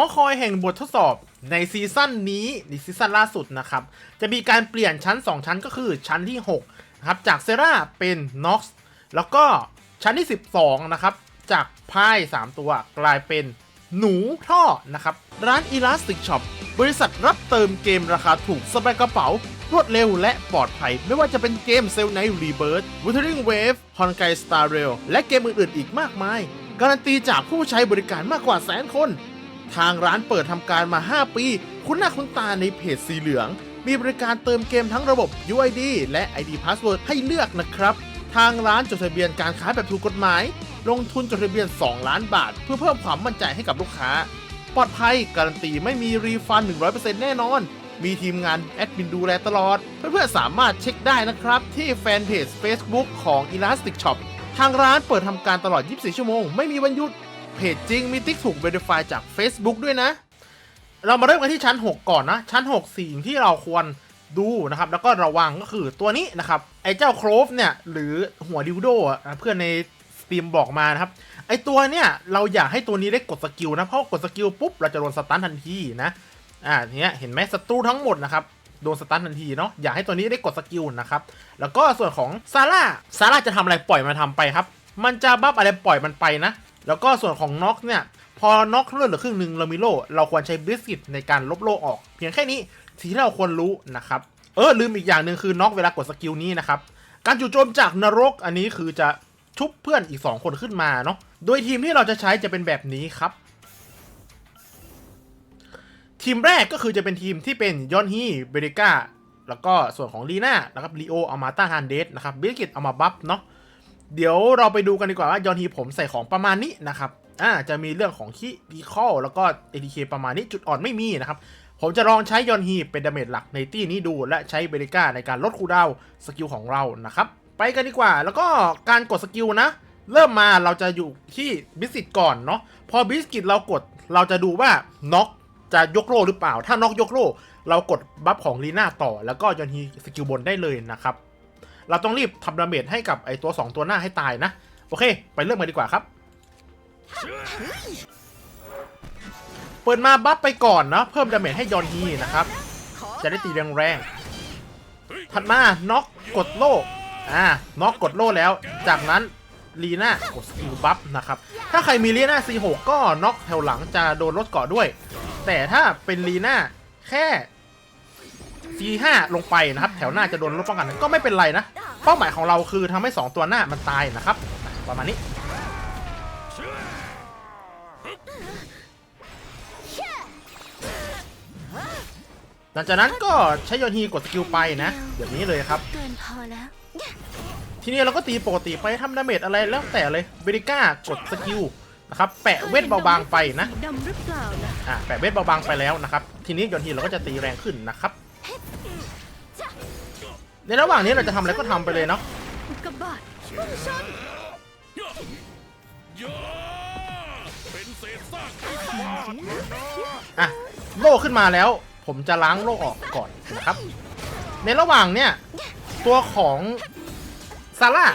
อคอยแห่งบททดสอบในซีซั่นนี้ในซีซั่นล่าสุดนะครับ จะมีการเปลี่ยนชั้น 2 ชั้นก็คือชั้นที่6นะครับจากเซราเป็นน็อกซ์แล้วก็ชั้นที่ 12 นะครับ จากพาย 3 ตัวกลายเป็นหนูท่อนะครับ ร้าน Elastic Shop บริษัทรับเติมเกมราคาถูกสบายกระเป๋า รวดเร็วและปลอดภัย ไม่ว่าจะเป็นเกม Cell Night Rebirth Wuthering Wave h o n g a i Star Rail และเกมอื่นๆ อีกมากมาย การันตีจากผู้ใช้บริการมากกว่าแสนคน ทางร้านเปิดทำการมา 5 ปี คุณหน้าคุณตาในเพจสีเหลือง มีบริการเติมเกมทั้งระบบ UID และ ID Password ให้เลือกนะครับ ทางร้านจดทะเบียนการค้าแบบถูกกฎหมาย ลงทุนจดทะเบียน 2 ล้านบาท เพื่อเพิ่มความมั่นใจให้กับลูกค้า ปลอดภัยการันตีไม่มีรีฟัน 100%แน่นอน มีทีมงานแอดมินดูแลตลอด เพื่อนๆสามารถเช็คได้นะครับ ที่แฟนเพจ Facebook ของ Elastic Shop ทางร้านเปิดทำการตลอด 24 ชั่วโมง ไม่มีวันหยุด เพจจริงมีติ๊กถูก Verify จาก Facebook ด้วยนะ เรามาเริ่มกันที่ชั้น 6 ก่อนนะ ชั้น 6 สิ่งที่เราควรดูนะครับ แล้วก็ระวังก็คือตัวนี้นะครับ ไอ้เจ้าโครฟเนี่ย หรือหัวดิวโดอะเพื่อนในสตรีมบอกมานะครับ ไอ้ตัวเนี่ย เราอยากให้ตัวนี้ได้กดสกิลนะ เพราะกดสกิลปุ๊บ เราจะโดนสตันทันทีนะอ่าเนี้ยเห็นไหมศัตรูทั้งหมดนะครับโดนสตันทันทีเนาะอยากให้ตัวนี้ได้กดสกิลนะครับ แล้วก็ส่วนของซาร่าซาร่าจะทำอะไรปล่อยมันทำไปครับ มันจะบัฟอะไรปล่อยมันไปนะ แล้วก็ส่วนของน็อกเนี่ย พอน็อกเลือดเหลือครึ่งหนึ่งเรามีโล่เราควรใช้บิสกิตในการลบโล่ออก เพียงแค่นี้สิ่งที่เราควรรู้นะครับ เออลืมอีกอย่างหนึ่งคือน็อกเวลากดสกิลนี้นะครับ การจู่โจมจากนรกอันนี้คือจะชุบเพื่อนอีก 2 คนขึ้นมาเนาะ โดยทีมที่เราจะใช้จะเป็นแบบนี้ครับ ทีมแรกก็คือจะเป็นทีมที่เป็นยอนฮีเบริก้าแล้วก็ส่วนของลีน่านะครับลีโอเอามาต้าฮันเดสนะครับบิลกิตเอามาบัฟเนาะ เดี๋ยวเราไปดูกันดีกว่าว่ายอนฮีผมใส่ของประมาณนี้นะครับอ่าจะมีเรื่องของคีดีคอลแล้วก็ ATK ประมาณนี้จุดอ่อนไม่มีนะครับ ผมจะลองใช้ยอนฮีเป็นดาเมจหลักในตี้นี้ดู และใช้เบริก้าในการลดคูดาวสกิลของเรานะครับ ไปกันดีกว่า แล้วก็การกดสกิลนะ เริ่มมาเราจะอยู่ที่บิสกิตก่อนเนาะพอบิสกิตเรากดเราจะดูว่าน็อกจะยกโลหรือเปล่า ถ้าน็อกยกโลเรากดบัฟของลีน่าต่อ แล้วก็ยอนฮีสกิลบนได้เลยนะครับ เราต้องรีบทำดาเมจให้กับไอตัว 2 ตัวหน้าให้ตายนะ โอเค ไปเริ่มกันดีกว่าครับ เปิดมาบัฟไปก่อนนะเพิ่มดาเมจให้ยอนฮีนะครับ จะได้ตีแรงๆถัดมาน็อกกดโล่อ่าน็อกกดโล่แล้ว จากนั้นลีน่ากดสกิลบัฟนะครับ ถ้าใครมีลีน่า C6 ก็น็อกแถวหลังจะโดนลดเกาะด้วย แต่ถ้าเป็นลีน่าแค่ C5 ลงไปนะครับ แถวหน้าจะโดนลดป้องกันก็ไม่เป็นไรนะ เป้าหมายของเราคือทำให้ 2 ตัวหน้ามันตายนะครับ ประมาณนี้ หลังจากนั้นก็ใช้โยนฮีกดสกิลไปนะแบบนี้เลยครับเกินพอแล้วทีนี้เราก็ตีปกติไปทำดาเมจอะไรแล้วแต่เลยเบริก้ากดสกิลนะครับแปะเวทเบาบางไปนะดำหรือเปล่านะอ่าแปะเวทเบาบางไปแล้วนะครับ ทีนี้โยนฮีเราก็จะตีแรงขึ้นนะครับ ในระหว่างนี้เราจะทำอะไรก็ทำไปเลยเนาะอุกกาบาตพุ่งชนเป็นเศษซากไอ้อะโล่ขึ้นมาแล้ว ผมจะล้างโล่ออกก่อนนะครับ ในระหว่างเนี่ย ตัวของซาร่า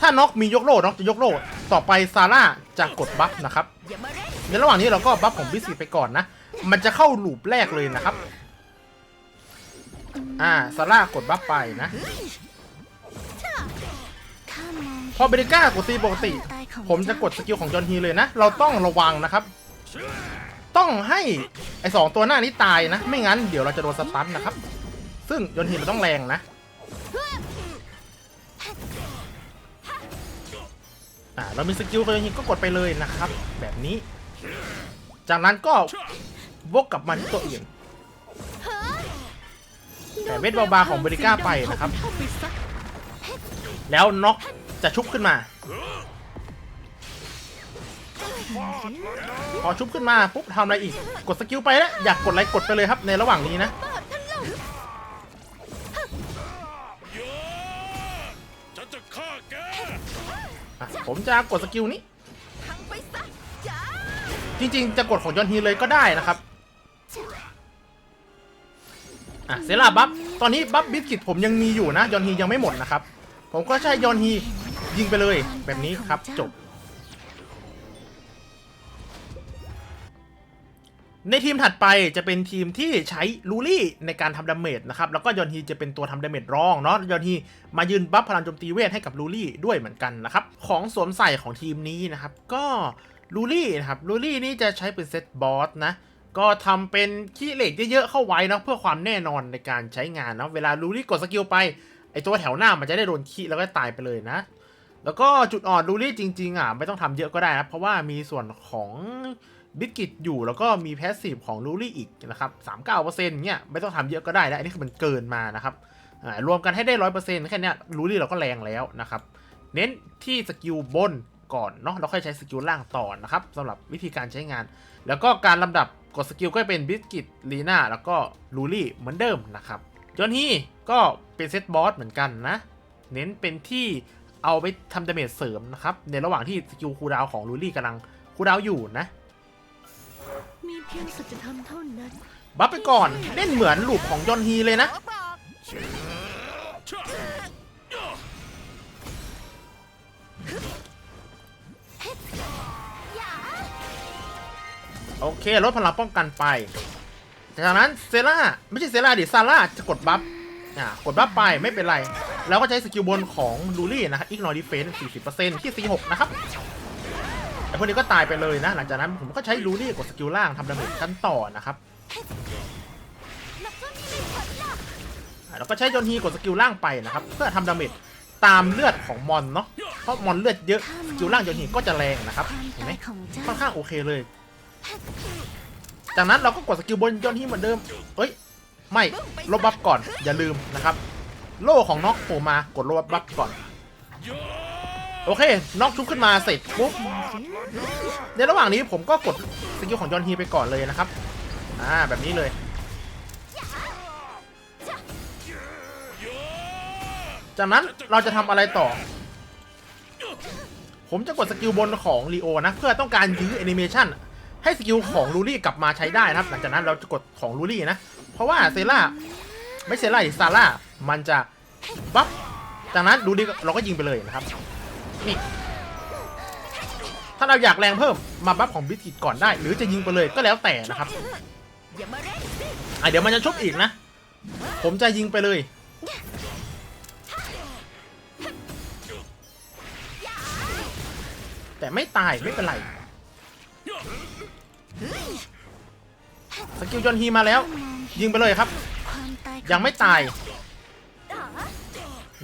ถ้าน็อกมียกโล่น็อกจะยกโล่ต่อไปซาร่าจะกดบัฟนะครับอย่ามาเร่งในระหว่างนี้เราก็บัฟของบิสกิตไปก่อนนะ มันจะเข้าลูปแรกเลยนะครับ อ่าซาร่ากดบัฟไปนะพอเบริก้ากดตีปกติ ผมจะกดสกิลของจอห์นฮีเลยนะ เราต้องระวังนะครับ ต้องให้ไอสองตัวหน้านี้ตายนะ ไม่งั้นเดี๋ยวเราจะโดนสตันนะครับ ซึ่งจอห์นฮีมันต้องแรงนะอ่าเรามีสกิลของจอห์นฮีก็กดไปเลยนะครับ แบบนี้ จากนั้นก็วกกลับมาที่ตัวอื่น แต่เวทเบาบาของเบริก้าไปนะครับ แล้วน็อกจะชุบขึ้นมา พอชุบขึ้นมาปุ๊บทำอะไรอีก กดสกิลไปแล้วอยากกดอะไรกดไปเลยครับในระหว่างนี้นะ ผมจะกดสกิลนี้ จริงๆ จะกดของยอนฮีเลยก็ได้นะครับ อะเซราบัฟตอนนี้บัฟบิสกิตผมยังมีอยู่นะยอนฮียังไม่หมดนะครับ ผมก็ใช้ยอนฮียิงไปเลยแบบนี้ครับจบ ในทีมถัดไปจะเป็นทีมที่ใช้ลูลี่ในการทำดาเมจนะครับ แล้วก็ยอนฮีจะเป็นตัวทำดาเมจรองเนาะยอนฮีมายืนบัฟพลังโจมตีเวทให้กับลูลี่ด้วยเหมือนกันนะครับ ของสวมใส่ของทีมนี้นะครับ ก็ลูลี่นะครับลูลี่นี่จะใช้เป็นเซตบอสนะ ก็ทำเป็นขี้เหล็กเยอะๆเข้าไว้เนาะเพื่อความแน่นอนในการใช้งานเนาะเวลาลูลี่กดสกิลไปไอตัวแถวหน้ามันจะได้โดนขี้แล้วก็ตายไปเลยนะ แล้วก็จุดอ่อนลูลี่จริงๆอะไม่ต้องทำเยอะก็ได้นะเพราะว่ามีส่วนของบิสกิตอยู่แล้วก็มีแพสซีฟของลูลี่อีกนะครับสามเก้าเปอร์เซ็นต์เนี่ยไม่ต้องทำเยอะก็ได้แล้วอันนี้คือมันเกินมานะครับรวมกันให้ได้ร้อยเปอร์เซ็นต์แค่นี้ลูลี่เราก็แรงแล้วนะครับเน้นที่สกิลบนก่อนเนาะแล้วค่อยใช้สกิลล่างต่อนะครับสำหรับวิธีการใช้งาน แล้วก็การลำดับ กดสกิลก็เป็นบิสกิตลีน่าแล้วก็ลูลี่เหมือนเดิมนะครับจนที่ก็เป็นเซตบอสเหมือนกันนะ เน้นเป็นที่เอาไปทำดาเมจเสริมนะครับ ในระหว่างที่สกิลคูลดาวน์ของลูลี่กำลังคูลดาวน์อยู่นะ มีเพียงสัจธรรมเท่านั้นบัฟไปก่อนเล่นเหมือนลูปของยอนฮีเลยนะ โอเคลดพลังป้องกันไป จากนั้นเซล่าไม่ใช่เซล่าดิซาร่าจะกดบัฟอ่ากดบัฟไปไม่เป็นไรแล้วก็ใช้สกิลบนของลูลี่นะครับอีกนอดีเฟน40%ที่46นะครับไอพวกนี้ก็ตายไปเลยนะ หลังจากนั้นผมก็ใช้ลูลี่กดสกิลล่างทำดาเมจกันต่อนะครับแล้วก็ใช้ยอนฮีกดสกิลล่างไปนะครับ เพื่อทำดาเมจตามเลือดของมอนเนาะเพราะมอนเลือดเยอะสกิลล่างยอนฮีก็จะแรงนะครับเห็นไหมค่อนข้างโอเคเลย จากนั้นเราก็กดสกิลบนยอนฮีเหมือนเดิมเอ้ย ไม่ ลบบัฟก่อน อย่าลืมนะครับ โล่ของน็อกโผล่มากดลบบัฟก่อน โอเค น็อกชุบขึ้นมาเสร็จปุ๊บ ในระหว่างนี้ผมก็กดสกิลของยอนฮีไปก่อนเลยนะครับ อ่า แบบนี้เลย จากนั้นเราจะทำอะไรต่อ ผมจะกดสกิลบนของลีโอนะ เพื่อต้องการยื้อแอนิเมชัน ให้สกิลของลูลี่กลับมาใช้ได้นะครับ หลังจากนั้นเราจะกดของลูลี่นะ เพราะว่าเซล่าไม่เซล่าดิซาร่ามันจะบัฟจากนั้นลูลี่เราก็ยิงไปเลยนะครับนี่ถ้าเราอยากแรงเพิ่มมาบัฟของบิสกิตก่อนได้ หรือจะยิงไปเลยก็แล้วแต่นะครับอะเดี๋ยวมันจะชุบอีกนะ ผมจะยิงไปเลยแต่ไม่ตายไม่เป็นไร สกิลจอนฮีมาแล้ว ยิงไปเลยครับ ยังไม่ตาย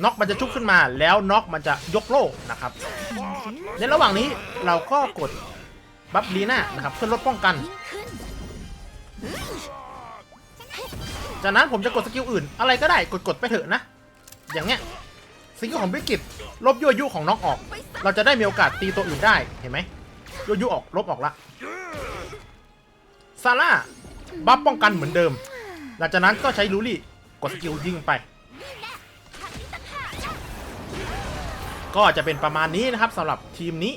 น็อกมันจะชุบขึ้นมาแล้วน็อกมันจะยกโล่นะครับ ในระหว่างนี้เราก็กดบัฟลีน่านะครับเพื่อลดป้องกัน จากนั้นผมจะกดสกิลอื่น อะไรก็ได้กดกดไปเถอะนะ อย่างเงี้ยสกิลของบิกิตลบยั่วยุของน็อกออก เราจะได้มีโอกาสตีตัวอื่นได้เห็นไหมยั่วยุออกลบออกละ ซาร่าบัฟป้องกันเหมือนเดิม หลังจากนั้นก็ใช้ลูลี่กดสกิลยิงไป ก็จะเป็นประมาณนี้นะครับสำหรับทีมนี้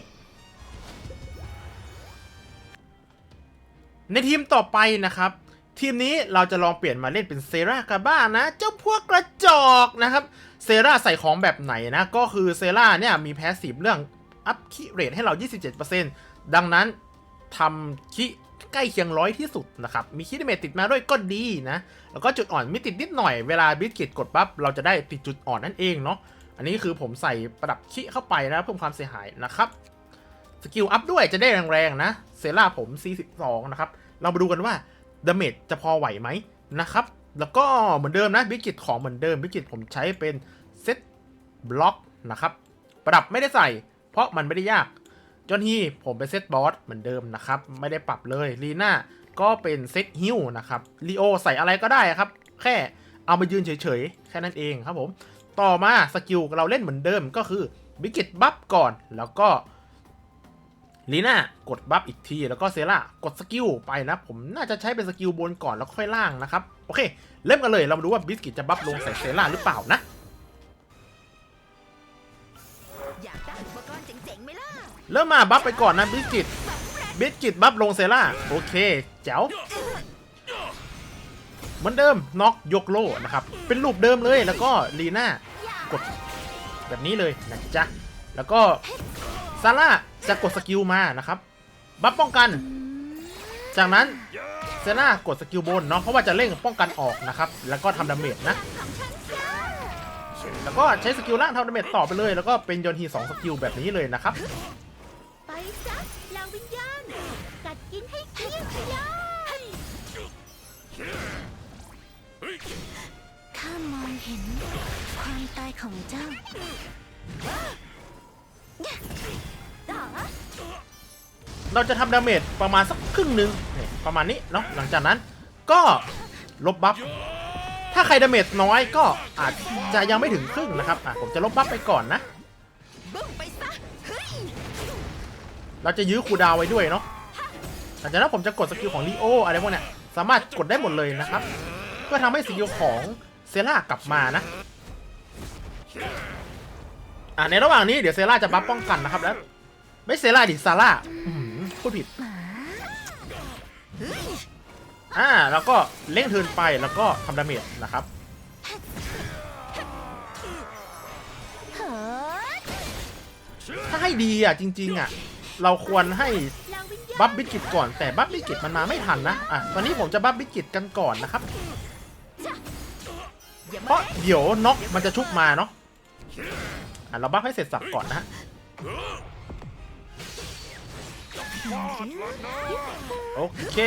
ในทีมต่อไปนะครับ ทีมนี้เราจะลองเปลี่ยนมาเล่นเป็นเซรากาบ้านะ เจ้าพวกกระจอกนะครับเซราใส่ของแบบไหนนะ ก็คือเซราเนี่ยมีแพสซีฟเรื่องอัพคิเรทให้เรา 27%ดังนั้นทำคิ ใกล้เคียงร้อยที่สุดนะครับ มีคิดเมตติดมาด้วยก็ดีนะ แล้วก็จุดอ่อนมีติดนิดหน่อยเวลาบิสกิตกดปั๊บเราจะได้ติดจุดอ่อนนั่นเองเนาะ อันนี้คือผมใส่ประดับคิเข้าไปนะเพิ่มความเสียหายนะครับ สกิลอัพด้วยจะได้แรงๆนะ เซราผม 42 นะครับ เรามาดูกันว่าดาเมจจะพอไหวไหมนะครับ แล้วก็เหมือนเดิมนะบิสกิตของเหมือนเดิมบิสกิตผมใช้เป็นเซตบล็อกนะครับ ประดับไม่ได้ใส่ เพราะมันไม่ได้ยาก จนที่ผมเป็นเซตบอสเหมือนเดิมนะครับ ไม่ได้ปรับเลยลีน่าก็เป็นเซตฮิวนะครับลีโอใส่อะไรก็ได้ครับ แค่เอามายืนเฉยๆ แค่นั้นเองครับผม ต่อมาสกิลเราเล่นเหมือนเดิมก็คือบิกิตบัฟก่อนแล้วก็ลีน่ากดบัฟอีกที แล้วก็เซล่ากดสกิลไปนะผมน่าจะใช้เป็นสกิลบนก่อนแล้วค่อยล่างนะครับ โอเค เริ่มกันเลยเรามาดูว่าบิสกิตจะบัฟลงใส่เซล่าหรือเปล่านะ ล่ะเริ่มมาบัฟไปก่อนนะบิสกิตบิสกิตบัฟลงเซล่าโอเคแจ๋วเหมือนเดิมน็อกยกโล่นะครับ เป็นรูปเดิมเลยแล้วก็ลีน่ากดแบบนี้เลยนะจ๊ะแล้วก็ซาร่าจะกดสกิลมานะครับบัฟป้องกัน จากนั้นเซเซน่ากดสกิลบนเนาะเพราะว่าจะเร่งป้องกันออกนะครับ แล้วก็ทำดาเมจนะแล้วก็ใช้สกิลล่างทำดาเมจต่อไปเลย แล้วก็เป็นยนฮีสองสกิลแบบนี้เลยนะครับ ซะลางวิญญาณ กัดกินให้เกลี้ยงไปเลยเฮ้ยข้ามองเห็น ความตายของเจ้าต่อเราจะทำดาเมจประมาณสักครึ่งหนึ่งเนี่ยประมาณนี้เนาะหลังจากนั้นก็ลบบัฟถ้าใครดาเมจน้อยก็อาจจะยังไม่ถึงครึ่งนะครับอะผมจะลบบัฟไปก่อนนะ เราจะยื้อคูดาวไว้ด้วยเนาะหลังจากนั้นผมจะกดสกิลของลีโออะไรพวกเนี้ยสามารถกดได้หมดเลยนะครับ เพื่อทำให้สกิลของเซล่ากลับมานะอะในระหว่างนี้เดี๋ยวเซล่าจะบัฟป้องกันนะครับแล้ว ไม่เซล่าดิซาร่าพูดผิดอ่าแล้วก็เล่งเทินไปแล้วก็ทำดาเมจนะครับถ้าให้ดีอะจริง ๆ อะ เราควรให้บัฟบิกิตก่อน แต่บัฟบิกิตมันมาไม่ทันนะอะตอนนี้ผมจะบัฟบิกิตกันก่อนนะครับ เพราะเดี๋ยวน็อกมันจะชุบมาเนาะอะเราบัฟให้เสร็จสับก่อนนะฮะโอเค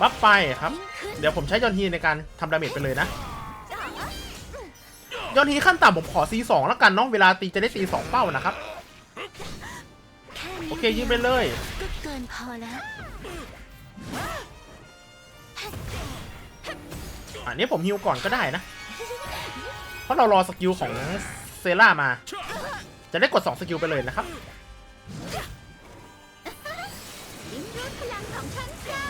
บัฟไปครับ เดี๋ยวผมใช้ยอนฮีในการทำดาเมจไปเลยนะยอนฮีขั้นต่ำผมขอ C2 แล้วกันเนาะเวลาตีจะได้ C2 เป้านะครับ โอเคยิงไปเลย ก็เกินพอแล้ว อันนี้ผมฮิวก่อนก็ได้นะ เพราะเรารอสกิลของเซล่ามา จะได้กด 2 สกิลไปเลยนะครับ ลิ้มรสพลังของฉันจ้า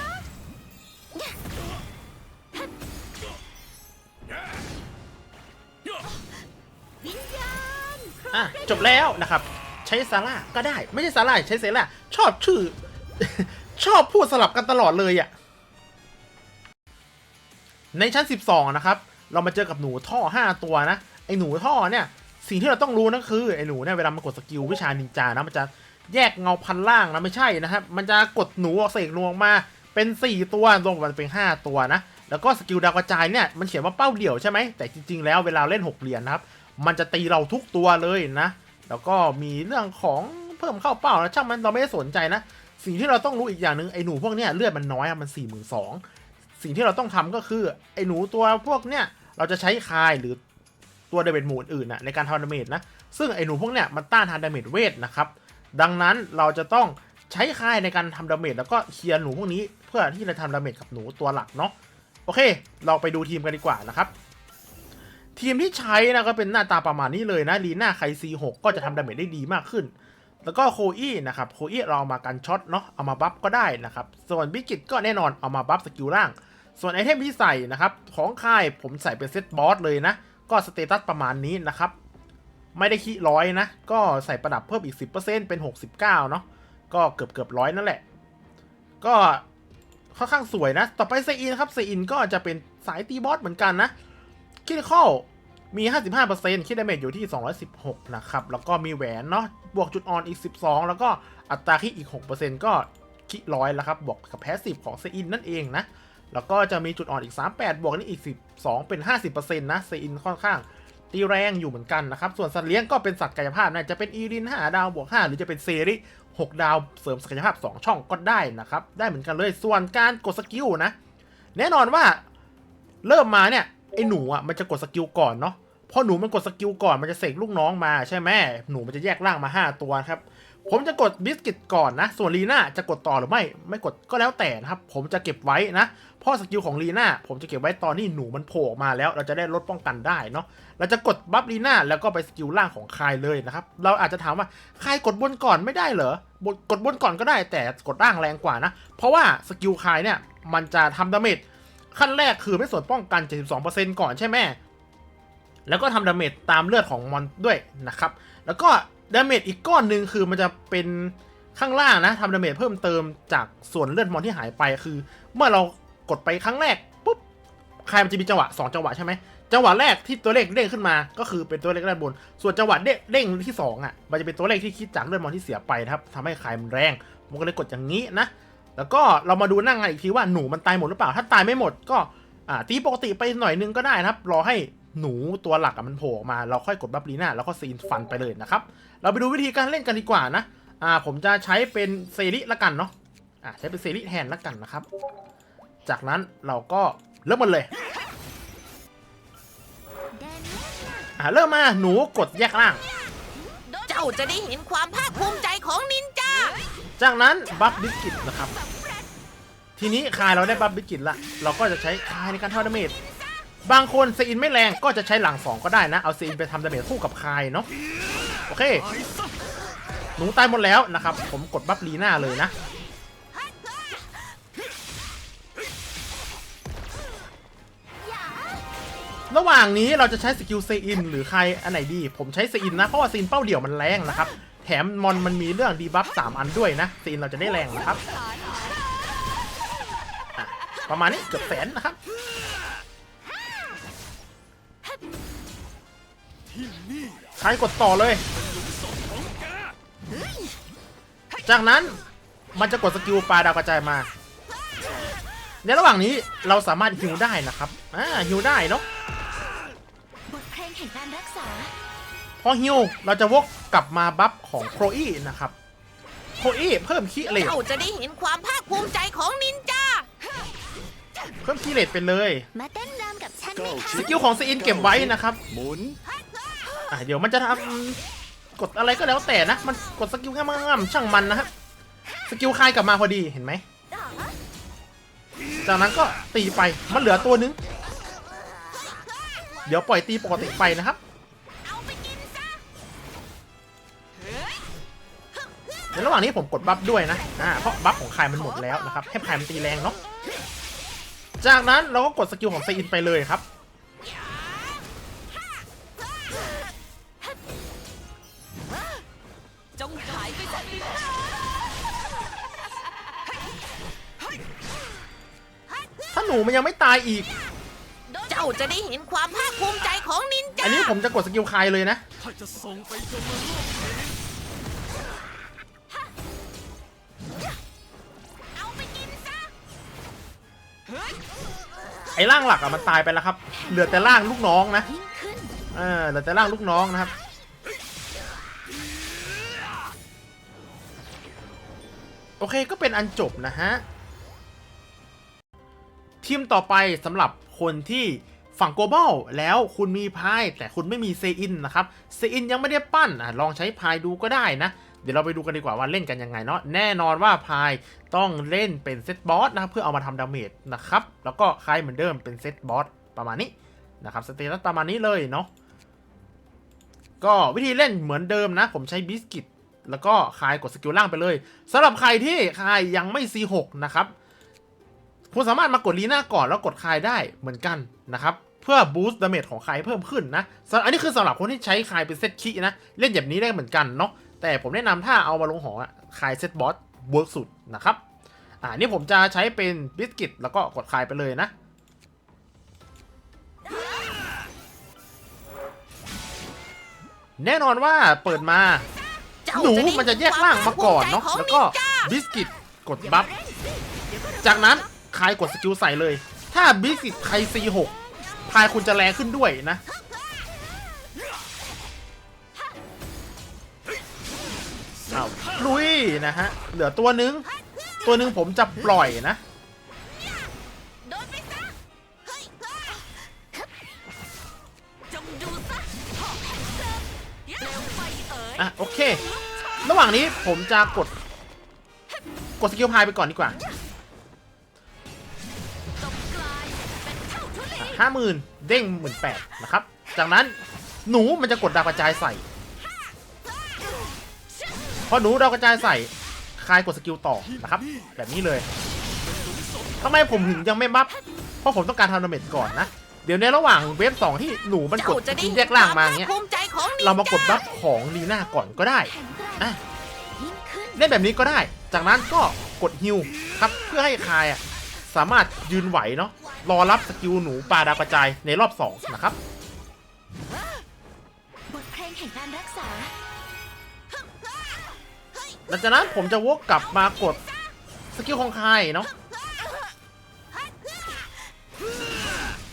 วิญญาณอะ จบแล้วนะครับ ใช้ซาร่าก็ได้ ไม่ใช่ซาร่าใช้เซล่าชอบชื่อ ชอบพูดสลับกันตลอดเลยอะ่ะ ในชั้น 12 นะครับ เรามาเจอกับหนูท่อ 5 ตัวนะ ไอหนูท่อเนี่ย สิ่งที่เราต้องรู้นะคือ ไอหนูเนี่ยเวลามันกดสกิลวิชานินจานะ มันจะแยกเงาพันล่างนะไม่ใช่นะครับ มันจะกดหนูออกเสกรวงมาเป็น 4 ตัวรวมกันเป็น 5 ตัวนะ แล้วก็สกิลดาวกระจายเนี่ยมันเขียนว่าเป้าเดี่ยวใช่ไหมแต่จริงๆ แล้วเวลาเล่น 6 เหรียญนะครับ มันจะตีเราทุกตัวเลยนะ แล้วก็มีเรื่องของเพิ่มเข้าเป้านะช่างมันเราไม่ได้สนใจนะ สิ่งที่เราต้องรู้อีกอย่างหนึ่งไอ้หนูพวกเนี้ยเลือดมันน้อยอะมันสี่หมื่นสองสิ่งที่เราต้องทำก็คือไอ้หนูตัวพวกเนี้ยเราจะใช้คายหรือตัวเดเมจหมู่อื่นนะในการทำดาเมจนะซึ่งไอ้หนูพวกเนี้ยมันต้านทานดาเมจเวทนะครับดังนั้นเราจะต้องใช้คายในการทำดาเมจแล้วก็เคลียร์หนูพวกนี้เพื่อที่จะทำดาเมจกับหนูตัวหลักเนาะโอเค เราไปดูทีมกันดีกว่านะครับ ทีมที่ใช้นะก็เป็นหน้าตาประมาณนี้เลยนะลีน่าไคซีหกก็จะทำดาเมจได้ดีมากขึ้น แล้วก็โคอี้นะครับโคอี้เรามากันช็อตเนาะเอามาบัฟก็ได้นะครับ ส่วนบิกิตก็แน่นอนเอามาบัฟสกิลล่าง ส่วนไอเทมที่ใส่นะครับของค่ายผมใส่เป็นเซตบอสเลยนะ ก็สเตตัสประมาณนี้นะครับไม่ได้ขี้ร้อยนะ ก็ใส่ประดับเพิ่มอีก 10%เป็น 69 เนาะก็เกือบเกือบร้อยนั่นแหละ ก็ค่อนข้างสวยนะ ต่อไปเซอินครับเซอินก็จะเป็นสายตีบอสเหมือนกันนะ คิดเข้อมี 55%คิดดาเมจอยู่ที่ 216 นะครับ แล้วก็มีแหวนเนาะ บวกจุดอ่อนอีก 12 แล้วก็อัตราคิดอีก 6%ก็คิดร้อยแล้วครับ บวกกับแพสซีฟของเซอินนั่นเองนะ แล้วก็จะมีจุดอ่อนอีก 38 บวกนี่อีก 12 เป็น 50%นะเซอินค่อนข้างตีแรงอยู่เหมือนกันนะครับ ส่วนสัตว์เลี้ยงก็เป็นสัตว์กายภาพนะ จะเป็นอีริน 5 ดาวบวก 5 หรือจะเป็นเซริ 6 ดาวเสริมศักยภาพ 2 ช่องก็ได้นะครับ ได้เหมือนกันเลย ส่วนการกดสกิลนะ แน่นอนว่าเริ่มมาเนี่ย ไอ้หนูอะมันจะกดสกิลก่อนเนาะพอหนูมันกดสกิลก่อนมันจะเสกลูกน้องมาใช่ไหมหนูมันจะแยกร่างมา 5 ตัวครับผมจะกดบิสกิตก่อนนะ ส่วนลีน่าจะกดต่อหรือไม่ ไม่กดก็แล้วแต่นะครับ ผมจะเก็บไว้นะเพราะสกิลของลีน่าผมจะเก็บไว้ตอนที่หนูมันโผล่ออกมาแล้ว เราจะได้ลดป้องกันได้เนาะ เราจะกดบัฟลีน่าแล้วก็ไปสกิลล่างของคายเลยนะครับ เราอาจจะถามว่าคายกดบนก่อนไม่ได้เหรอกดบนก่อนก็ได้แต่กดล่างแรงกว่านะ เพราะว่าสกิลคายเนี่ยมันจะทำดาเมจ ขั้นแรกคือไม่ส่วนป้องกัน 72%ก่อนใช่ไหมแล้วก็ทำดาเมจตามเลือดของมอนด้วยนะครับ แล้วก็ดาเมจอีกก้อนหนึ่งคือมันจะเป็นข้างล่างนะทำดาเมจเพิ่มเติมจากส่วนเลือดมอนที่หายไปคือ เมื่อเรากดไปครั้งแรกปุ๊บใครมันจะมีจังหวะ 2 จังหวะใช่ไหมจังหวะแรกที่ตัวเลขเด้งขึ้นมา ก็คือเป็นตัวเลขด้านบน ส่วนจังหวะเด้งที่2อะมันจะเป็นตัวเลขที่คิดจากเลือดมอนที่เสียไปนะครับทำให้ใครมันแรงผมก็เลยกดอย่างนี้นะ แล้วก็เรามาดูหน้างานอีกทีว่าหนูมันตายหมดหรือเปล่า ถ้าตายไม่หมดก็อ่าตีปกติไปหน่อยนึงก็ได้นะครับรอให้หนูตัวหลักมันโผล่ออกมา เราค่อยกดบัฟลีน่าแล้วก็ซีนฟันไปเลยนะครับ เราไปดูวิธีการเล่นกันดีกว่านะอ่าผมจะใช้เป็นเซริละกันเนาะอ่าใช้เป็นเซริแทนละกันนะครับ จากนั้นเราก็เริ่มมันเลยอ่าเริ่มมาหนูกดแยกล่าง เจ้าจะได้เห็นความภาคภูมิใจของนิน จากนั้นบัฟบิสกิตนะครับ ทีนี้คายเราได้บัฟบิสกิตละ เราก็จะใช้คายในการทำดาเมจบางคนเซอินไม่แรงก็จะใช้หลังสองก็ได้นะ เอาเซอินไปทำดาเมจคู่กับคายเนาะโอเค หนูตายหมดแล้วนะครับ ผมกดบัฟลีน่าเลยนะระหว่างนี้เราจะใช้สกิลเซอินหรือใครอันไหนดี ผมใช้เซอินนะ เพราะว่าเซอินเป้าเดี่ยวมันแรงนะครับ แถมมอนมันมีเรื่องดีบัฟสามอันด้วยนะซอินเราจะได้แรงนะครับประมาณนี้เกือบแสนนะครับใครกดต่อเลย จากนั้นมันจะกดสกิลปลาดาวกระจายมา ในระหว่างนี้เราสามารถฮิวได้นะครับ อ่าฮิวได้เนาะบทเพลงแห่งการรักษา อฮิวเราจะวกกลับมาบัฟของโครอี้นะครับ โครอี้เพิ่มคีเลตเจ้าจะได้เห็นความภาคภูมิใจของนินจา เพิ่มคีเลตไปเลย มาเต้นรำกับฉันไหมเก้าคะสกิลของซีอินเก็บไว้นะครับ หมุนอะเดี๋ยวมันจะทำกดอะไรก็แล้วแต่นะ มันกดสกิลง่ามๆช่างมันนะฮะสกิลคายกลับมาพอดีเห็นไหม จากนั้นก็ตีไป มันเหลือตัวนึง เดี๋ยวปล่อยตีปกติไปนะครับ ในระหว่างนี้ผมกดบัฟด้วยนะอ่าเพราะบัฟของคายมันหมดแล้วนะครับให้คายมันตีแรงเนาะจากนั้นเราก็กดสกิลของเซอินไปเลยครับจงหายไปจากถ้าหนูมันยังไม่ตายอีก เจ้าจะได้เห็นความภาคภูมิใจของนินจา อันนี้ผมจะกดสกิลคายเลยนะ ไอ้ร่างหลักอะมันตายไปแล้วครับ เหลือแต่ร่างลูกน้องนะยิ่งขึ้นเออเหลือแต่ร่างลูกน้องนะครับ โอเคก็เป็นอันจบนะฮะ ทีมต่อไปสำหรับคนที่ฝั่งโกลบอลแล้วคุณมีพายแต่คุณไม่มีเซอินนะครับ เซอินยังไม่ได้ปั้นอะลองใช้พายดูก็ได้นะ เดี๋ยวเราไปดูกันดีกว่าว่าเล่นกันยังไงเนาะแน่นอนว่าพายต้องเล่นเป็นเซตบอสนะเพื่อเอามาทำดาเมจนะครับแล้วก็คล้ายเหมือนเดิมเป็นเซตบอสประมาณนี้นะครับสเตตัสประมาณนี้เลยเนาะก็วิธีเล่นเหมือนเดิมนะ ผมใช้บิสกิตแล้วก็คายกดสกิลล่างไปเลยสำหรับใครที่คายยังไม่ C6 นะครับคุณสามารถมากดลีน่าก่อนแล้วกดคายได้เหมือนกันนะครับเพื่อบูสต์ดาเมจของคายเพิ่มขึ้นนะสำอันนี้คือสำหรับคนที่ใช้คายเป็นเซตคีนะเล่นแบบนี้ได้เหมือนกันเนาะ แต่ผมแนะนำถ้าเอามาลงหออะคายเซตบอสเวิร์กสุดนะครับ อ่านี่ผมจะใช้เป็นบิสกิตแล้วก็กดคายไปเลยนะแน่นอนว่าเปิดมาหนูมันจะแยกร่างมาก่อนเนาะแล้วก็บิสกิตกดบัฟจากนั้นคายกดสกิลใส่เลย ถ้าบิสกิตใคร C6 พายคุณจะแรงขึ้นด้วยนะ ลุยนะฮะ เหลือตัวนึง ตัวนึงผมจะปล่อยนะโดนไปซะเฮ้ยจงดูซะหอกแห่งเพลิงเร็วไฟเอ๋ยอะ โอเค ระหว่างนี้ผมจะกด กดสกิลพายไปก่อนดีกว่าจงกลายเป็นเท่าทุลีห้าหมื่นเด้งหมื่นแปดนะครับ จากนั้นหนูมันจะกดดาวกระจายใส่ พอหนูดาวกระจายใส่คายกดสกิลต่อนะครับ แบบนี้เลยทำไมผมถึงยังไม่บัฟเพราะผมต้องการทำดาเมจก่อนนะ เดี๋ยวในระหว่างเวฟสองที่หนูมันกดกินแยกล่างมาเงี้ยควภูมิใจของนินจเรามากดบัฟของลีน่าก่อนก็ได้อะยิ่งขึ้นเล่นแบบนี้ก็ได้ จากนั้นก็กดฮิวครับเพื่อให้คายอะสามารถยืนไหวเนาะรอรับสกิลหนูปลาดาวกระจายในรอบสองนะครับบทเพลงแห่งการรักษา หลังจากนั้นผมจะวกกลับมากดสกิลของใครเนาะ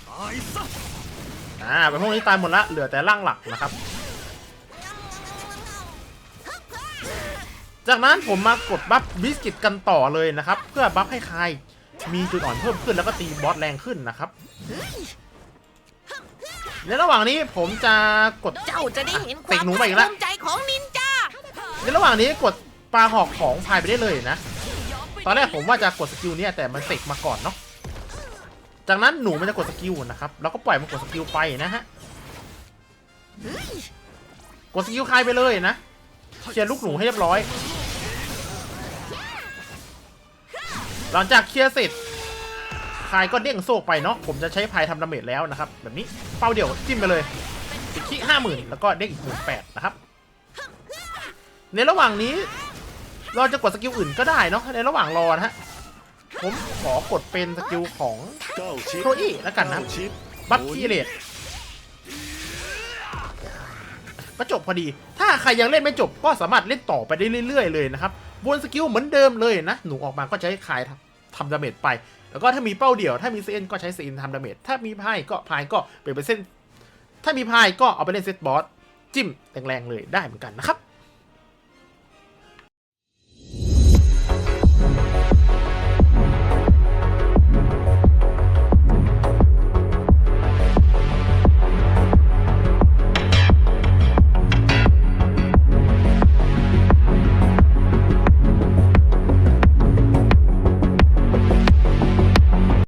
ตายซะอ่าเป็นพวกนี้ตายหมดละเหลือแต่ร่างหลักนะครับ จากนั้นผมมากดบัฟบิสกิตกันต่อเลยนะครับ เพื่อบัฟให้ใครมีจุดอ่อนเพิ่มขึ้นแล้วก็ตีบอสแรงขึ้นนะครับในระหว่างนี้ผมจะกดเจ้าจะได้เห็นคเตะวามหนูไปอีกแล้วภูมิใจของนินจาในระหว่างนี้กด ปลาหอกของพายไปได้เลยนะ ตอนแรกผมว่าจะกดสกิลเนี่ยแต่มันเสกมาก่อนเนาะ จากนั้นหนูมันจะกดสกิลนะครับ แล้วก็ปล่อยมันกดสกิลไปนะฮะ กดสกิลคายไปเลยนะ เคลียร์ลูกหนูให้เรียบร้อย หลังจากเคลียร์เสร็จคายก็เด้งโซ่ไปเนาะ ผมจะใช้พายทำดาเมจแล้วนะครับ แบบนี้เป้าเดียวจิ้มไปเลยอีกที่ห้าหมื่นแล้วก็เด้งอีกหมื่นแปดนะครับในระหว่างนี้ เราจะกดสกิลอื่นก็ได้เนาะในระหว่างรอนะฮะผมขอกดเป็นสกิลของโคอี้แล้วกันนะบัฟคีเลตก็จบพอดี ถ้าใครยังเล่นไม่จบก็สามารถเล่นต่อไปได้เรื่อย ๆ เลยนะครับวนสกิลเหมือนเดิมเลยนะ หนูออกมาก็ใช้คายทำดาเมจไป แล้วก็ถ้ามีเป้าเดี่ยว ถ้ามีเซนก็ใช้เซนทำดาเมจ ถ้ามีพายก็พายก็เปลี่ยนเป็นเส้นถ้ามีพายก็เอาไปเล่นเซตบอสจิ้มแรงๆเลยได้เหมือนกันนะครับ